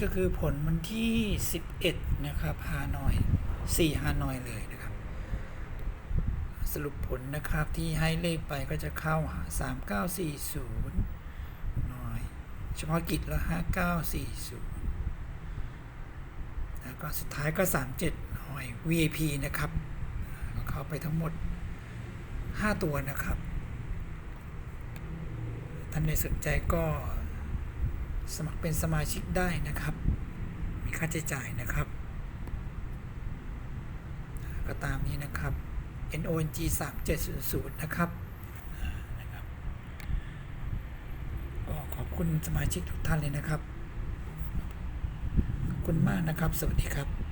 ก็คือผลวันที่ 11 นะครับฮานอย 4 ฮานอยเลยนะครับ สรุปผลนะครับที่ให้เลขไปก็จะเข้าหา 3940น้อย เฉพาะกิจแล้ว5940 แล้วก็สุดท้ายก็ 37น้อย VIP นะครับ ก็เข้าไปทั้งหมด 5 ตัวนะครับ ท่านใดสนใจก็ สมัครเป็นสมาชิกได้นะครับ มีค่าใช้จ่ายนะครับ ก็ตามนี้นะครับ NONG 3700นะครับนะครับ ก็ขอบคุณสมาชิกทุกท่านเลยนะครับ ขอบคุณมากนะครับ สวัสดีครับ